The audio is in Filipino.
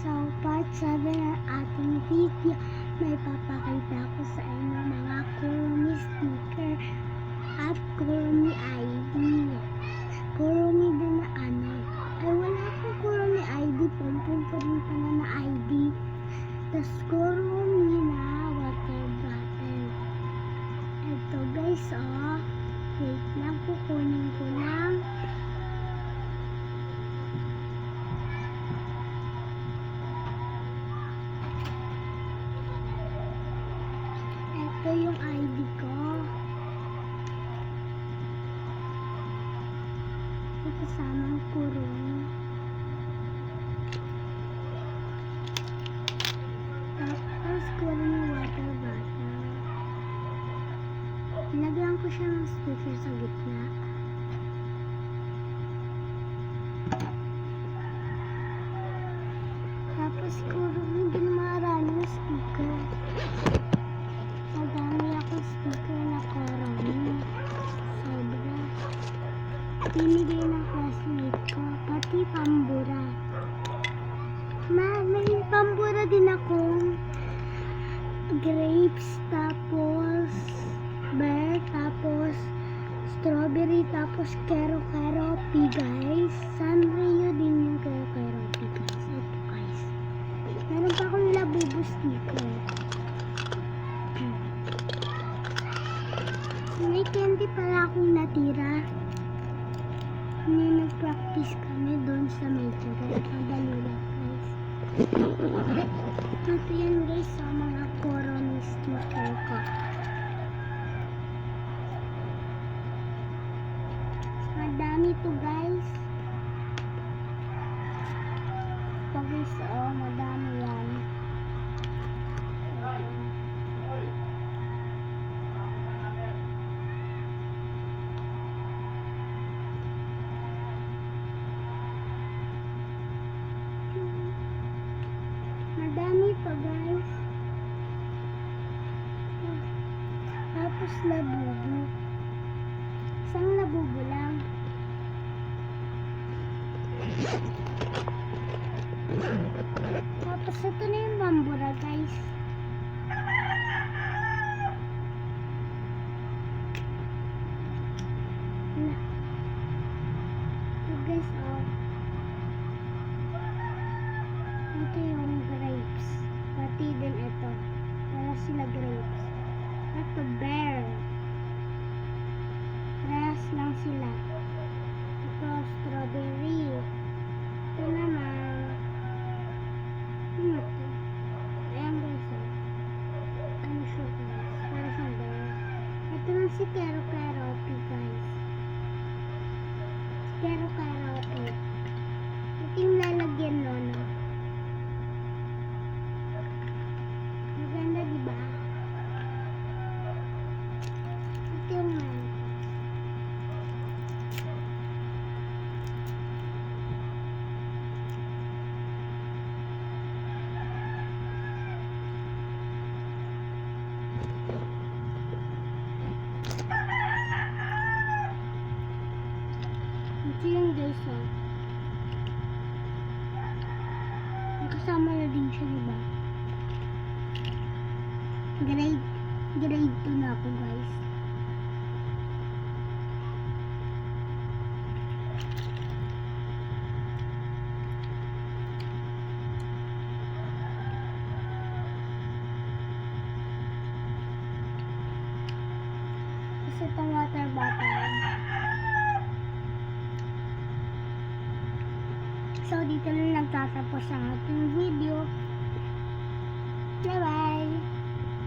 So, part 7 ng ating video, may papakita ko sa inyo mga Kurumi sticker at Kurumi ID. Kurumi din na ano. Ay, wala akong Kurumi ID. Pumpun ko rin pala na ID. Tapos Ito yung ID ko. May kasamang kurong. Tapos kurong yung water bottle. Nilagyan ko siya ng sticker sa gitna. Tapos kurong Binigay ng classmate ko. Pati pambura. Ma, may pambura din akong grapes, tapos bear, tapos strawberry, tapos kero-kero guys. Sanrio din yung kero-kero guys. Ito, guys. Meron pa akong labubo sticker. May candy pala akong natira. Hindi nag-practice kami doon sa may turret. Ang dali lang, guys. Ito yan, guys, sa mga corona sticker ko. Madami to, guys. Guys, oh. Madami Tapos labubo. Isang labubo lang. Tapos ito na yung bambura guys. Wala. Ito guys oh. Ito yung grapes. Pati din ito. Wala sila grapes. Ito bear. Rest si Kero Kero guys. Kero Kero Ito yung lalagyan nono. Maganda, di ba? Ito yung man. Ito yung guys, oh. Kasama na din siya, di ba? Grade, grade 2 na ako guys. Kasi itong water bottle. So, dito na nagtatapos ang ating video. Bye-bye!